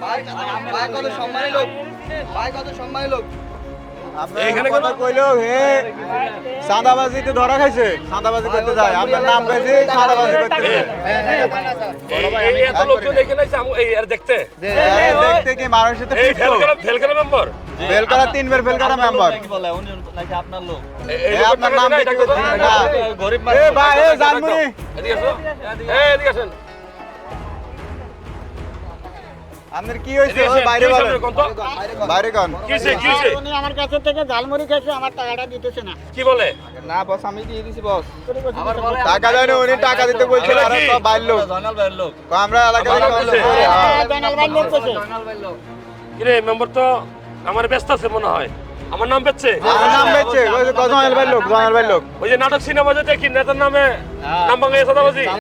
ভাই কত সম্মানী লোক। আপনার এইখানে কথা কইলো হে? চাঁদাবাজিতে ধরা খাইছে। চাঁদাবাজি করতে যায়। আপনার নাম কইছে চাঁদাবাজি করতে এত লোকজন এখানে এসে আম- এই আর দেখতে? দেখতে কি মানুষের তো এই পিছু। ফেল করা ফেল করা মেম্বার ফেল করা তিনবার ফেল করা মেম্বার এই আপনার নাম দিন গরিব এ ভাই এ জানমুনি। এদিকে আসো এদিকে আসেন। আপনার কি আসেন বাইরে বলেন? বাইরে কোন। কি হয়েছে কি হয়েছে? উনি আমার কাছে থেকে ঝালমুড়ি খেয়েছে আমার টাকাটা দিতেছে না। কি বলে? না বস আমি দিয়ে দিছি বস। টাকা উনি টাকা দিতে বলছিল আর সব বাইর লোক। আমরা এলাকার আমার লোক, বলছে। হ্যাঁ। ভাই লোক কইছে কিরে মেম্বার তো আমার ব্যস্ত আছে মনে হয়। আমার নাম পেচ্ছে আমার নাম বেচছে এলবার লোক জনাল ভাই লোক। ওই যে নাটক সিনেমা যেটা কি নেতার নামে নাম ভাঙে সাদাবাজি।